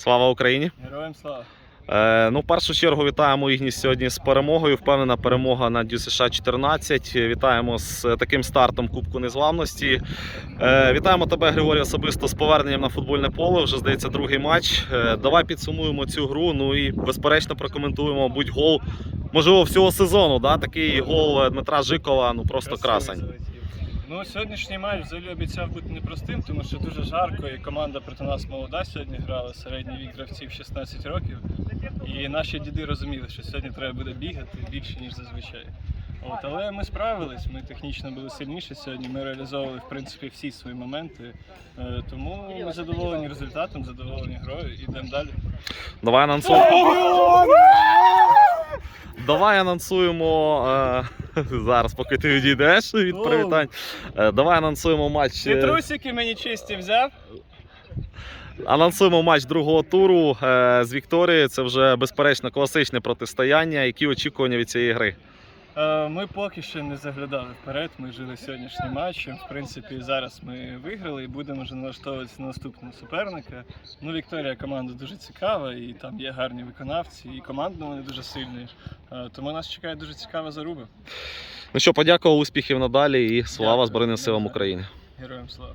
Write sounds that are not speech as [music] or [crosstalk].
Слава Україні! Героям слава! Е, ну, в першу чергу вітаємо їхні сьогодні з перемогою. Впевнена перемога над США 14. Вітаємо з таким стартом Кубку Незламності. Е, вітаємо тебе, Григорій, особисто з поверненням на футбольне поле. Вже здається, другий матч. Е, давай підсумуємо цю гру. Ну і безперечно прокоментуємо будь гол. Можливо, всього сезону. Да? Такий гол е, Дмитра Жикова, ну просто красень. Ну, сьогоднішній матч взагалі обіцяв бути непростим, тому що дуже жарко, і команда проти нас молода сьогодні грала, середній вік гравців 16 років. І наші діди розуміли, що сьогодні треба буде бігати більше, ніж зазвичай. От, але ми справились, ми технічно були сильніші сьогодні. Ми реалізовували в принципі всі свої моменти. Е, Тому ми задоволені результатом, задоволені грою і йдемо далі. Давай анонсуємо. Давай анонсуємо е, [laughs] зараз, поки ти відійдеш від привітань. Е, давай анонсуємо матч. Ці е, трусики мені чисті взяв. Анонсуємо матч другого туру е, з Вікторією. Це вже безперечно класичне протистояння. Які очікування від цієї гри? Е, Ми поки що не заглядали вперед. Ми жили сьогоднішнім матчем. В принципі, зараз ми виграли і будемо вже налаштовуватися на наступного суперника. Ну, Вікторія команда дуже цікава, і там є гарні виконавці, і командно вони дуже сильні. Е, Тому нас чекає дуже цікава заруба. Ну що, подякував, успіхів надалі і слава. Збройним силам України. Героям слава!